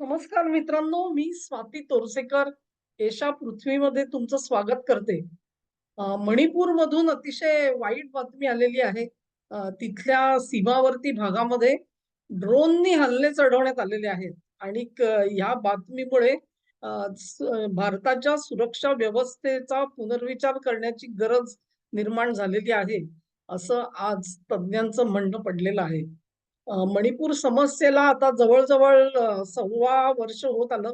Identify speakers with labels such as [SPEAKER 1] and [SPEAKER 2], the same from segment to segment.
[SPEAKER 1] नमस्कार मित्रांनो मी स्वाती तोरसेकर. एशा पृथ्वीमध्ये तुमचं स्वागत करते. मणिपूर मधून अतिशय वाईट बातमी आलेली आहे. तिथल्या सीमावर्ती भागामध्ये ड्रोननी हल्ले चढवण्यात आलेले आहेत. आणि ह्या बातमीमुळे भारताच्या सुरक्षा व्यवस्थेचा पुनर्विचार करण्याची गरज निर्माण झालेली आहे. असं आज तज्ज्ञांचं म्हणणं पडलेलं आहे. मणिपूर समस्येला आता जवळजवळ सव्वा वर्ष होत आलं.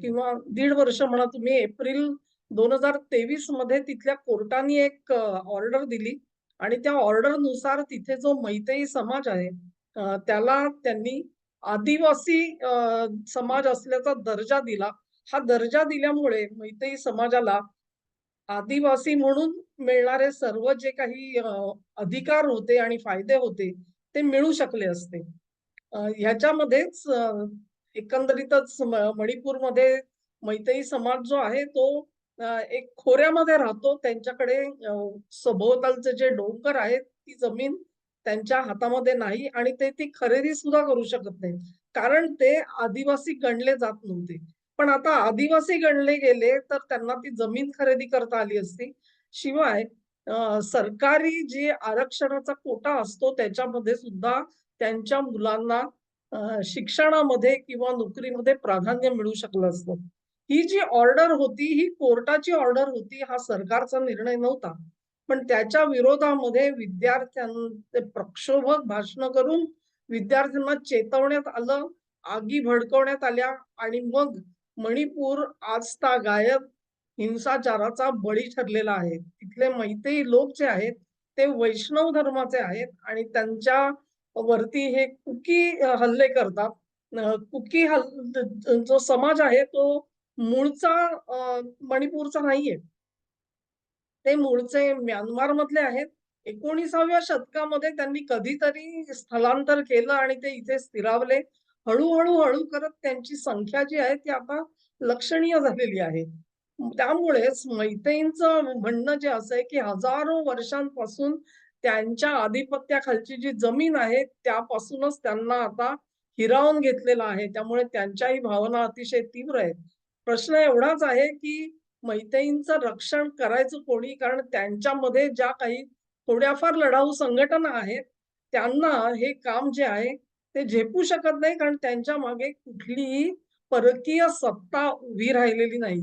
[SPEAKER 1] किंवा दीड वर्ष म्हणा तुम्ही एप्रिल दोन हजार तेवीसमध्ये तिथल्या कोर्टाने एक ऑर्डर दिली. आणि त्या ऑर्डरनुसार तिथे जो मैतेई समाज आहे त्याला त्यांनी आदिवासी समाज असल्याचा दर्जा दिला. हा दर्जा दिल्यामुळे मैतेई समाजाला आदिवासी म्हणून मिळणारे सर्व जे काही अधिकार होते आणि फायदे होते ते मिळू शकले असते. ह्याच्यामध्येच एकंदरीतच मणिपूरमध्ये मैतई समाज जो आहे तो एक खोऱ्यामध्ये राहतो. त्यांच्याकडे सभोवतालचे जे डोंगर आहेत ती जमीन त्यांच्या हातामध्ये नाही आणि ते ती खरेदी सुद्धा करू शकत नाही कारण ते आदिवासी गणले जात नव्हते. पण आता आदिवासी गणले गेले तर त्यांना ती जमीन खरेदी करता आली असती. शिवाय सरकारी जे आरक्षणाचा कोटा असतो त्याच्यामध्ये सुद्धा त्यांच्या मुलांना शिक्षणामध्ये किंवा नोकरीमध्ये प्राधान्य मिळू शकलं असतं. ही जी ऑर्डर होती ही कोर्टाची ऑर्डर होती हा सरकारचा निर्णय नव्हता. पण त्याच्या विरोधामध्ये विद्यार्थ्यांचे प्रक्षोभक भाषण करून विद्यार्थ्यांना चेतवण्यात आलं आगी भडकवण्यात आल्या आणि मग मणिपूर आजता गायब हिंसाचाराचा बळी ठरलेला आहे. तिथले मैत्री लोक जे आहेत ते वैष्णव धर्माचे आहेत आणि त्यांच्या वरती हे कुकी हल्ले करतात. कुकी हल्ल जो समाज आहे तो मूळचा मणिपूरचा नाहीये. ते मूळचे म्यानमार मधले आहेत. एकोणीसाव्या शतकामध्ये त्यांनी कधीतरी स्थलांतर केलं आणि ते इथे स्थिरावले. हळूहळू हळू करत त्यांची संख्या जी आहे ती आता लक्षणीय झालेली आहे. त्यामुळेच मैतेईंचं म्हणणं जे असं आहे की हजारो वर्षांपासून त्यांच्या आधिपत्याखालची जी जमीन आहे त्यापासूनच त्यांना आता हिरावून घेतलेलं आहे. त्यामुळे त्यांच्याही भावना अतिशय तीव्र आहेत. प्रश्न एवढाच आहे की मैतेईंचं रक्षण करायचं कोणी? कारण त्यांच्यामध्ये ज्या काही थोड्याफार लढाऊ संघटना आहेत त्यांना हे काम जे आहे ते झेपू शकत नाही. कारण त्यांच्या मागे कुठलीही परकीय सत्ता उभी राहिलेली नाही.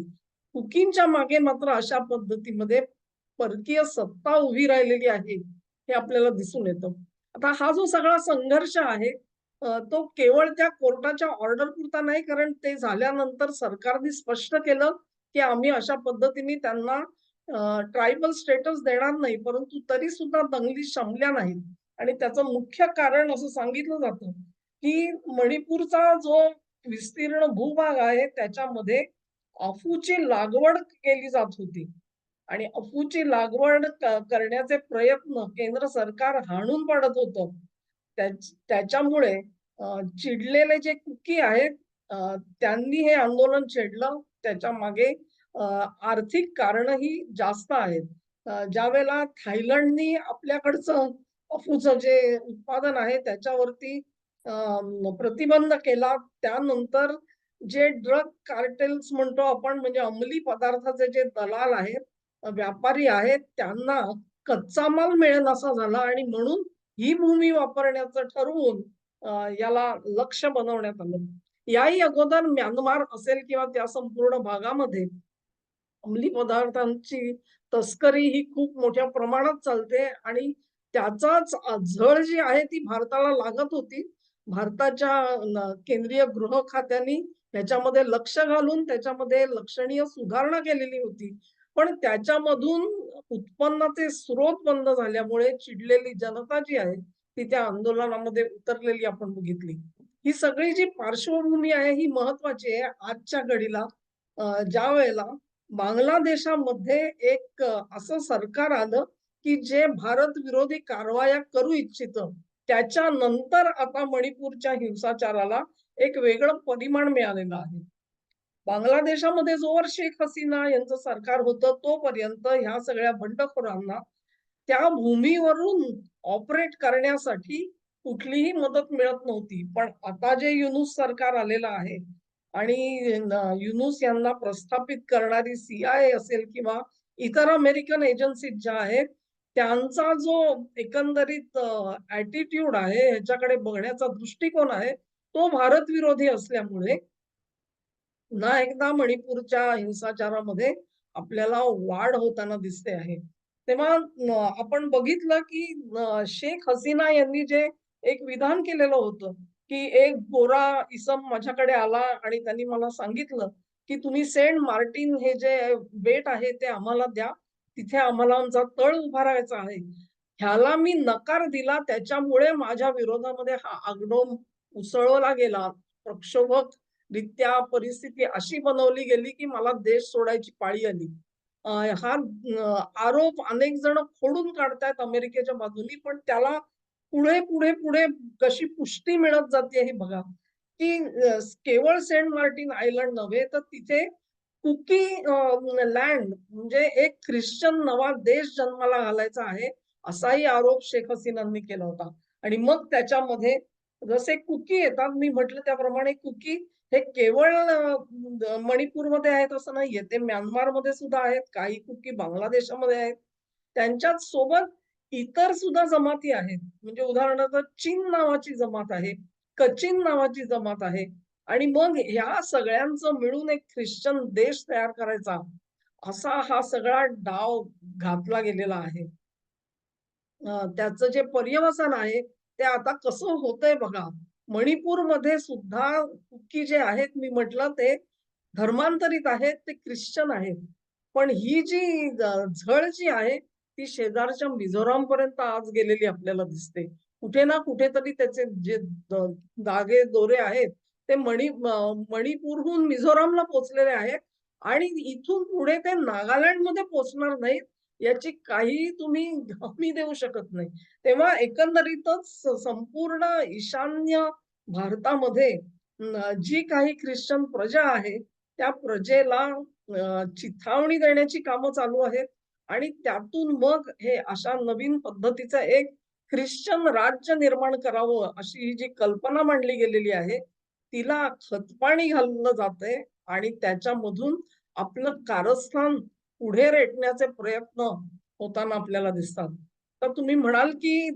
[SPEAKER 1] कुकींच्या मागे मात्र अशा पद्धतीमध्ये परकीय सत्ता उभी राहिलेली आहे हे आपल्याला दिसून येतं. आता हा जो सगळा संघर्ष आहे तो केवळ त्या कोर्टाच्या ऑर्डर पुरता नाही कारण ते झाल्यानंतर सरकारने स्पष्ट केलं की आम्ही अशा पद्धतीने त्यांना ट्रायबल स्टेटस देणार नाही परंतु तरी सुद्धा दंगली शमल्या नाहीत. आणि त्याचं मुख्य कारण असं सांगितलं जातं की मणिपूरचा जो विस्तीर्ण भूभाग आहे त्याच्यामध्ये अफूची लागवड केली जात होती. आणि अफूची लागवड करण्याचे प्रयत्न केंद्र सरकार हाणून पडत होतं. त्याच्यामुळे चिडलेले जे कुकी आहेत त्यांनी हे आंदोलन छेडलं. त्याच्यामागे आर्थिक कारणही जास्त आहेत. ज्यावेळेला थायलंडनी आपल्याकडचं अफूचं जे उत्पादन आहे त्याच्यावरती प्रतिबंध केला. त्यानंतर जे ड्रग कार्टेल्स म्हणतो आपण म्हणजे अंमली पदार्थाचे जे दलाल आहेत व्यापारी आहेत त्यांना कच्चा माल मिळेल असा झाला आणि म्हणून ही भूमी वापरण्याचं ठरवून याला लक्ष बनवण्यात आलं याही अगोदर म्यानमार असेल किंवा त्या संपूर्ण भागामध्ये अंमली पदार्थांची तस्करी ही खूप मोठ्या प्रमाणात चालते आणि त्याचाच झळ जी आहे ती भारताला लागत होती. भारताच्या केंद्रीय गृह खात्याने त्याच्यामध्ये लक्ष घालून त्याच्यामध्ये लक्षणीय सुधारणा केलेली होती. पण त्याच्यामधून उत्पन्नाचे स्रोत बंद झाल्यामुळे चिडलेली जनता जी आहे, ती त्या आंदोलनामध्ये उतरलेली आपण बघितली. ही सगळी जी पार्श्वभूमी आहे ही महत्वाची आहे आजच्या घडीला. ज्या वेळेला बांगलादेशामध्ये एक असं सरकार आलं, की जे भारत विरोधी कारवाया करू इच्छित त्याच्यानंतर आता मणिपूरच्या हिंसाचाराला एक वेगळं परिमाण मिळालेलं आहे. बांगलादेशामध्ये जोवर शेख हसीना यांचं सरकार होतं, तोपर्यंत ह्या सगळ्या बंडखोरांना त्या भूमीवरून ऑपरेट करण्यासाठी कुठलीही मदत मिळत नव्हती. पण आता जे युनुस सरकार आलेलं आहे आणि युनुस यांना प्रस्थापित करणारी सीआय असेल किंवा इतर अमेरिकन एजन्सीज ज्या आहेत, त्यांचा जो एकंदरीत ऍटिट्यूड आहे, ह्याच्याकडे बघण्याचा दृष्टिकोन आहे, तो भारत विरोधी असल्यामुळे पुन्हा एकदा मणिपूरच्या हिंसाचारामध्ये आपल्याला वाढ होताना दिसते आहे. तेव्हा आपण बघितलं की शेख हसीना यांनी जे एक विधान केलेलं होतं, की एक गोरा इसम माझ्याकडे आला आणि त्यांनी मला सांगितलं, की तुम्ही सेंट मार्टिन हे जे बेट आहे ते आम्हाला द्या. तिथे आम्हाला आमचा तळ उभारायचा आहे. ह्याला मी नकार दिला त्याच्यामुळे माझ्या विरोधामध्ये हा आगडोम उसळवला गेला. प्रक्षोभक रित्या परिस्थिती अशी बनवली गेली, की मला देश सोडायची पाळी आली. हा आरोप अनेक जण खोडून काढतायत अमेरिकेच्या बाजूनी, पण त्याला पुढे, पुढे, पुढे कशी पुष्टी मिळत जाते हे बघा, की केवळ सेंट मार्टिन आयलंड नव्हे, तर तिथे कुकी लँड म्हणजे एक ख्रिश्चन नवा देश जन्माला घालायचा आहे, असाही आरोप शेख हसीनांनी केला होता. आणि मग त्याच्यामध्ये जसे कुकी येतात, मी म्हटलं त्याप्रमाणे कुकी हे केवळ मणिपूरमध्ये आहेत असं नाहीये. ते म्यानमारमध्ये सुद्धा आहेत, काही कुकी बांगलादेशामध्ये आहेत. त्यांच्याच सोबत इतर सुद्धा जमाती आहेत. म्हणजे उदाहरणार्थ चीन नावाची जमात आहे, कचिन नावाची जमात आहे आणि मग ह्या सगळ्यांचं मिळून एक ख्रिश्चन देश तयार करायचा, असा हा सगळा डाव घातला गेलेला आहे. त्याचं जे पर्यवसन आहे, ते आता कसं होतंय बघा. मणिपूरमध्ये सुद्धा कुकी जे आहेत, मी म्हटलं ते धर्मांतरित आहेत, ते ख्रिश्चन आहेत. पण ही जी झळ जी आहे, ती शेजारच्या मिझोरामपर्यंत आज गेलेली आपल्याला दिसते. कुठे ना कुठेतरी त्याचे जे दागे दोरे आहेत, ते मणी मणिपूरहून मिझोरामला पोचलेले आहेत आणि इथून पुढे ते नागालँडमध्ये पोचणार नाहीत, याची काही तुम्ही हमी देऊ शकत नाही. तेव्हा एकंदरीतच संपूर्ण ईशान्य भारतामध्ये जी काही ख्रिश्चन प्रजा आहे, त्या प्रजेला चिथावणी देण्याची कामं चालू आहेत आणि त्यातून मग हे अशा नवीन पद्धतीचं एक ख्रिश्चन राज्य निर्माण करावं, अशी ही जी कल्पना मांडली गेलेली आहे, तिला खतपाणी घाललं जाते आणि त्याच्यामधून आपलं कारस्थान पुढे रेटण्याचे प्रयत्न होताना आपल्याला दिसतात. तर तुम्ही म्हणाल, की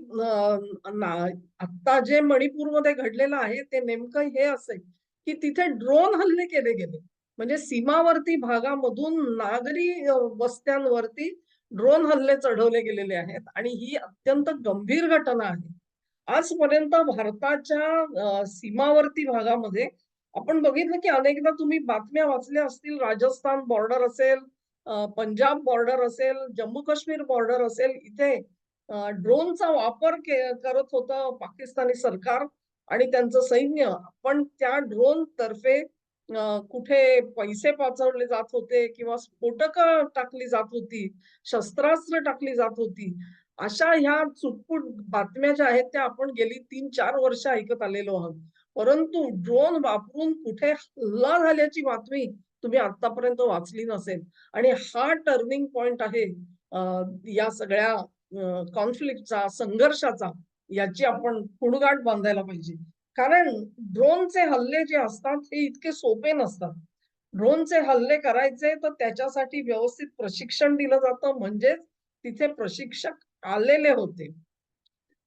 [SPEAKER 1] आता जे मणिपूरमध्ये घडलेलं आहे, ते नेमकं हे असेल, की तिथे ड्रोन हल्ले केले गेले. म्हणजे सीमावर्ती भागामधून नागरी वस्त्यांवरती ड्रोन हल्ले चढवले गेलेले आहेत आणि ही अत्यंत गंभीर घटना आहे. आजपर्यंत भारताच्या सीमावर्ती भागामध्ये आपण बघितलं, की अनेकदा तुम्ही बातम्या वाचल्या असतील, राजस्थान बॉर्डर असेल, पंजाब बॉर्डर असेल, जम्मू-काश्मीर बॉर्डर असेल, इथे ड्रोनचा वापर करत होतं पाकिस्तानी सरकार आणि त्यांचं सैन्य. पण त्या ड्रोन तर्फे कुठे पैसे पाचवले जात होते किंवा स्फोटक टाकली जात होती, शस्त्रास्त्र टाकली जात होती. अशा ह्या चुटपुट बातम्या ज्या आहेत, त्या आपण गेली 3-4 वर्ष ऐकत आलेलो आहोत. परंतु ड्रोन वापरून कुठे हल्ला झाल्याची बातमी तुम्ही आतापर्यंत वाचली नसेल आणि हा टर्निंग पॉइंट आहे या सगळ्या कॉन्फ्लिक्टचा, संघर्षाचा, याची आपण पुढगाठ बांधायला पाहिजे. कारण ड्रोनचे हल्ले जे असतात, हे इतके सोपे नसतात. ड्रोनचे हल्ले करायचे, तर त्याच्यासाठी व्यवस्थित प्रशिक्षण दिलं जातं. म्हणजेच तिथे प्रशिक्षक आलेले होते.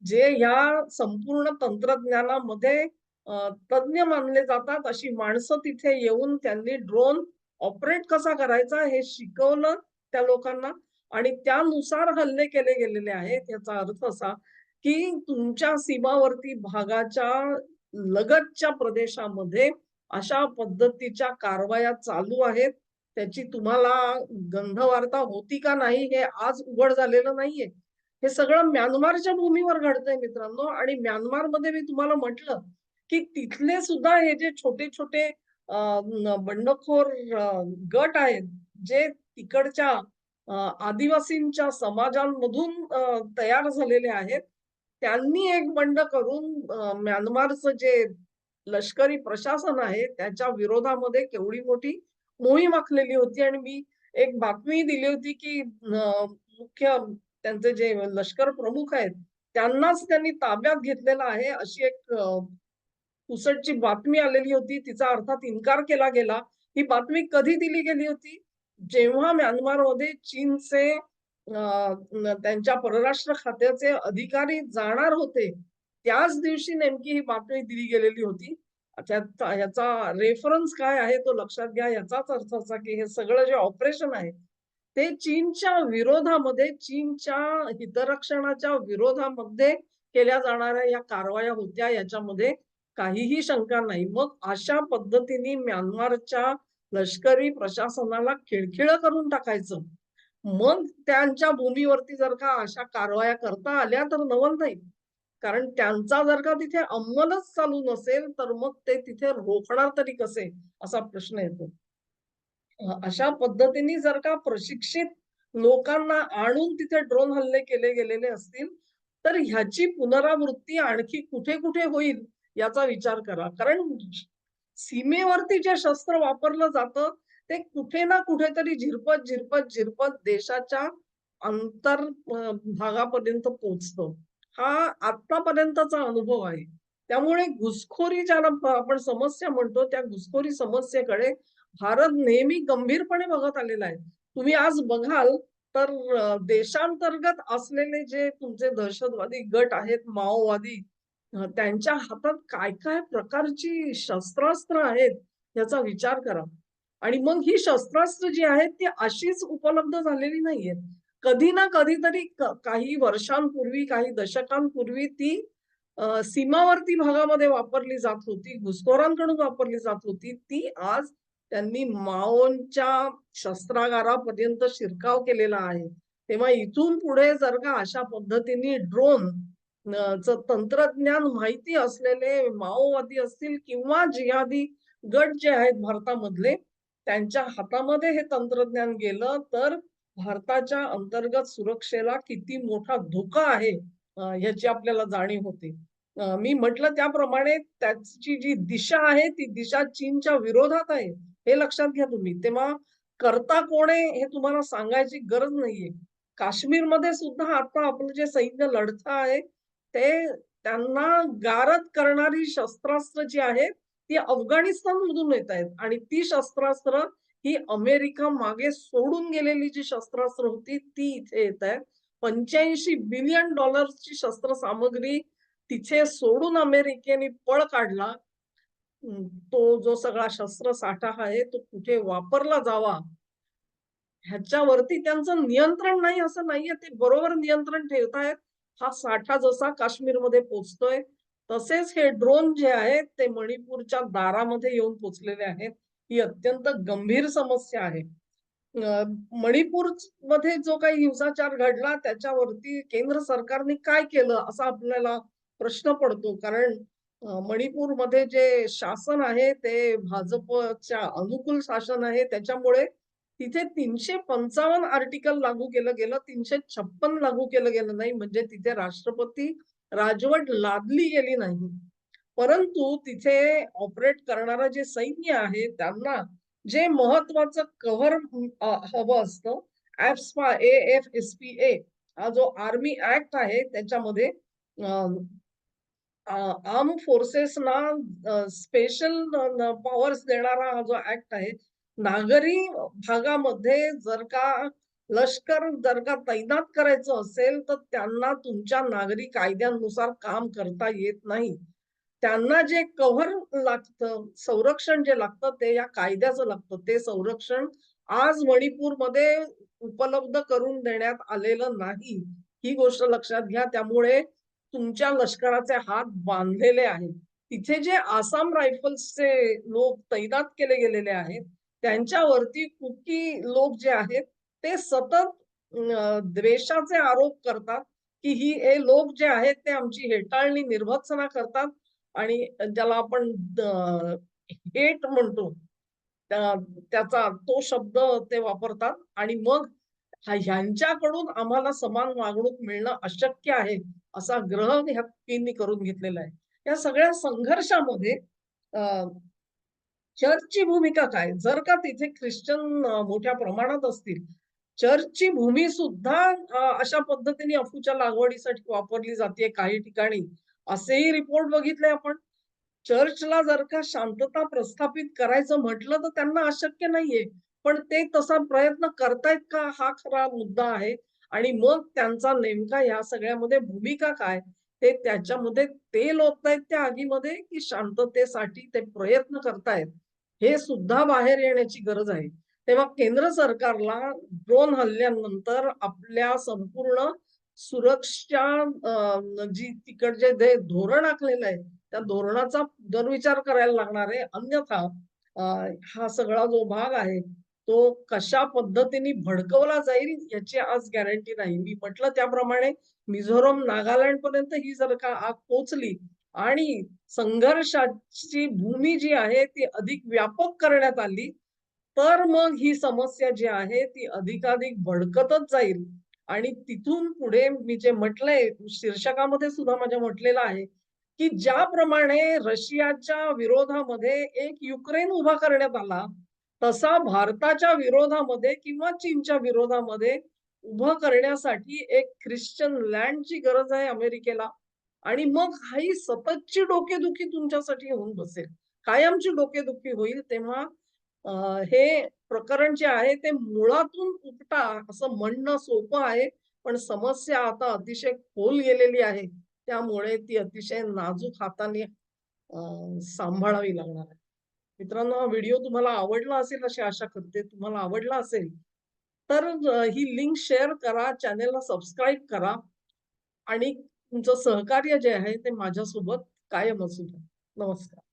[SPEAKER 1] जे ह्या संपूर्ण तंत्रज्ञानामध्ये तज्ज्ञ तज्ञ मानले जातात, अशी माणसं तिथे येऊन त्यांनी ड्रोन ऑपरेट कसा करायचा हे शिकवलं त्या लोकांना आणि त्यानुसार हल्ले केले गेलेले आहेत. याचा अर्थ असा, की तुमच्या सीमावर्ती भागाच्या लगतच्या प्रदेशामध्ये अशा पद्धतीच्या कारवाया चालू आहेत. त्याची तुम्हाला गंधवार्ता होती का नाही हे आज उघड झालेलं नाहीये. हे सगळं म्यानमारच्या भूमीवर घडतंय मित्रांनो आणि म्यानमारमध्ये मी तुम्हाला म्हटलं, की तिथले सुद्धा हे जे छोटे-छोटे बंडखोर गट आहेत, जे तिकडच्या आदिवासींच्या समाजांमधून तयार झालेले आहेत. त्यांनी एक बंड करून म्यानमारचं जे लष्करी प्रशासन आहे, त्याच्या विरोधामध्ये केवढी मोठी मोहीम आखलेली होती आणि मी एक बातमी दिली होती, की मुख्य त्यांचे जे लष्कर प्रमुख आहेत, त्यांनाच त्यांनी ताब्यात घेतलेलं आहे अशी एक पुसटची बातमी आलेली होती. तिचा अर्थात इन्कार केला गेला. ही बातमी कधी दिली गेली होती? जेव्हा म्यानमारमध्ये चीनचे त्यांच्या परराष्ट्र खात्याचे अधिकारी जाणार होते. त्याच दिवशी नेमकी ही बातमी दिली गेलेली होती. याचा रेफरन्स काय आहे तो लक्षात घ्या. याचाच अर्थ असा की हे सगळं जे ऑपरेशन आहे, ते चीनच्या विरोधामध्ये, चीनच्या हितरक्षणाच्या विरोधामध्ये केल्या जाणाऱ्या या कारवाया होत्या याच्यामध्ये काहीही शंका नाही. मग अशा पद्धतीने म्यानमारच्या लष्करी प्रशासनाला खिळखिळं करून टाकायचं. मग त्यांच्या भूमीवरती जर का अशा कारवाया करता आल्या तर नवल नाही. कारण त्यांचा जर का तिथे अंमलच चालू नसेल, तर मग ते तिथे रोखणार तरी कसे? असा प्रश्न येतो. अशा पद्धतीने जर का प्रशिक्षित लोकांना आणून तिथे ड्रोन हल्ले केले गेलेले असतील, तर ह्याची पुनरावृत्ती आणखी कुठे-कुठे होईल याचा विचार करा. कारण सीमेवरती जे शस्त्र वापरलं जातं, ते कुठे ना कुठेतरी झिरपत, झिरपत, झिरपत देशाच्या अंतर भागापर्यंत पोहोचतं. हा आत्तापर्यंतचा अनुभव आहे. त्यामुळे घुसखोरी ज्याला आपण समस्या म्हणतो, त्या घुसखोरी समस्येकडे भारत नेहमी गंभीरपणे बघत आलेला आहे. तुम्ही आज बघाल तर देशांतर्गत असलेले जे तुमचे दहशतवादी गट आहेत, माओवादी त्यांच्या हातात काय-काय प्रकारची शस्त्रास्त्र आहेत, याचा विचार करा. आणि मग ही शस्त्रास्त्र जी आहेत, ती अशीच उपलब्ध झालेली नाहीयेत. कधी ना कधीतरी काही वर्षांपूर्वी, काही दशकांपूर्वी ती सीमावर्ती भागामध्ये वापरली जात होती, घुसखोरांकडून वापरली जात होती. ती आज त्यांनी माओंच्या शस्त्रागारापर्यंत शिरकाव केलेला आहे. तेव्हा इथून पुढे जर का अशा पद्धतीने ड्रोन च तंत्रज्ञान माहिती असलेले माओवादी असतील किंवा जिहादी गट जे आहेत भारतामधले, त्यांच्या हातामध्ये हे तंत्रज्ञान गेलं, तर भारताच्या अंतर्गत सुरक्षेला किती मोठा धोका आहे ह्याची आपल्याला जाणीव होते. मी म्हटलं त्याप्रमाणे त्याची जी दिशा आहे, ती दिशा चीनच्या विरोधात आहे. हे लक्षात घ्या तुम्ही. तेव्हा करता कोण आहे हे तुम्हाला सांगायची गरज नाहीये. काश्मीरमध्ये सुद्धा आता आपलं जे सैन्य लढतं आहे, ते त्यांना गारद करणारी शस्त्रास्त्र जी आहेत, ती अफगाणिस्तान मधून येतायत आणि ती शस्त्रास्त्र ही अमेरिका मागे सोडून गेलेली जी शस्त्रास्त्र होती, ती इथे येतायत. 85 बिलियन डॉलर्सची शस्त्रसामग्री तिथे सोडून अमेरिकेने पळ काढला. तो जो सगळा शस्त्रसाठा आहे, तो कुठे वापरला जावा ह्याच्यावरती त्यांचं नियंत्रण नाही असं नाहीये. ते बरोबर नियंत्रण ठेवतायत. हा साठा जसा काश्मीरमध्ये पोहोचतोय, तसेच हे ड्रोन जे आहेत, ते मणिपूरच्या दारामध्ये येऊन पोचलेले आहेत. ही अत्यंत गंभीर समस्या आहे. मणिपूरमध्ये जो काही हिंसाचार घडला, त्याच्यावरती केंद्र सरकारने काय केलं? असा आपल्याला प्रश्न पडतो. कारण मणिपूरमध्ये जे शासन आहे, ते भाजपच्या अनुकूल शासन आहे. त्याच्यामुळे तिथे 355 आर्टिकल लागू केलं गेलं. 356 लागू केलं गेलं नाही. म्हणजे तिथे राष्ट्रपती राजवट लादली गेली नाही. परंतु तिथे ऑपरेट करणारा जे सैन्य आहे, त्यांना जे महत्वाचं कव्हर हवं असतं, एफ्स्पा, ए-एफ-एस-पी-ए हा जो आर्मी ऍक्ट आहे, त्याच्यामध्ये आर्म फोर्सेसना स्पेशल पॉवर्स देणारा हा जो ऍक्ट आहे, नागरी भागामध्ये जर का लष्कर जर का तैनात करायचं असेल, तर त्यांना तुमच्या नागरी कायद्यानुसार काम करता येत नाही. त्यांना जे कव्हर लागतं, संरक्षण जे लागतं, ते या कायद्याचं लागतं. ते संरक्षण आज मणिपूरमध्ये उपलब्ध करून देण्यात आलेलं नाही. ही गोष्ट लक्षात घ्या. त्यामुळे तुमच्या लष्कराचे हात बांधलेले आहेत. तिथे जे आसाम रायफल्सचे लोक तैनात केले गेलेले आहेत, त्यांच्यावरती कुकी लोक जे आहेत, ते सतत द्वेषाचे आरोप करतात, की ही हे लोक जे आहेत, ते आमची हेटाळणी, निर्भत्सना करतात आणि ज्याला आपण हेट म्हणतो, त्याचा तो शब्द ते वापरतात आणि मग ह्यांच्याकडून आम्हाला समान वागणूक मिळणं अशक्य आहे, असा ग्रह ह्या तीन करून घेतलेला आहे. या सगळ्या संघर्षामध्ये चर्चची भूमिका काय? जर का तिथे ख्रिश्चन मोठ्या प्रमाणात असतील, चर्चची भूमी सुद्धा अशा पद्धतीने अफूच्या लागवडीसाठी वापरली जाते काही ठिकाणी असेही रिपोर्ट बघितले आपण चर्चला जर का शांतता प्रस्थापित करायचं म्हटलं तर त्यांना अशक्य नाहीये पण ते तसा प्रयत्न करतायत का? हा खरा मुद्दा आहे. आणि मग त्यांचा नेमका या सगळ्यामध्ये भूमिका काय? ते त्याच्यामध्ये ते लोकतायत त्या आगीमध्ये की शांततेसाठी ते प्रयत्न करतायत. हे सुद्धा बाहेर येण्याची गरज आहे. तेव्हा केंद्र सरकारला ड्रोन हल्ल्यानंतर आपल्या संपूर्ण सुरक्षा जी तिकडचे जे धोरण आखलेलं आहे त्या धोरणाचा पुनर्विचार करायला लागणार आहे. अन्यथा हा सगळा जो भाग आहे तो कशा पद्धतीने भडकवला जाईल याची आज गॅरंटी नाही. मी म्हटलं त्याप्रमाणे मिझोरम नागालँड पर्यंत ही जर का आग पोचली आणि संघर्षाची भूमी जी आहे ती अधिक व्यापक करण्यात आली तर मग ही समस्या जी आहे ती अधिकाधिक भडकतच जाईल. आणि तिथून पुढे मी जे म्हटलंय शीर्षकामध्ये सुद्धा माझ्या म्हटलेलं आहे की ज्याप्रमाणे रशियाच्या विरोधामध्ये एक युक्रेन उभा करण्यात आला तसा भारताच्या विरोधामध्ये किंवा चीनच्या विरोधामध्ये उभं करण्यासाठी एक ख्रिश्चन लँडची गरज आहे अमेरिकेला. आणि मग ही सततची डोकेदुखी तुमच्यासाठी होऊन बसेल. कायमची डोकेदुखी होईल तेव्हा हे प्रकरण जे आहे ते मुळातून उपटा असं म्हणणं सोपं आहे. पण समस्या आता अतिशय खोल गेलेली आहे. त्यामुळे ती अतिशय नाजूक हाताने सांभाळावी लागणार आहे. मित्रांनो हा व्हिडिओ तुम्हाला आवडला असेल अशी आशा करते. तुम्हाला आवडला असेल तर ही लिंक शेअर करा चॅनेलला सबस्क्राईब करा आणि तुमचं सहकार्य जे आहे ते माझ्यासोबत कायम असू द्या. नमस्कार.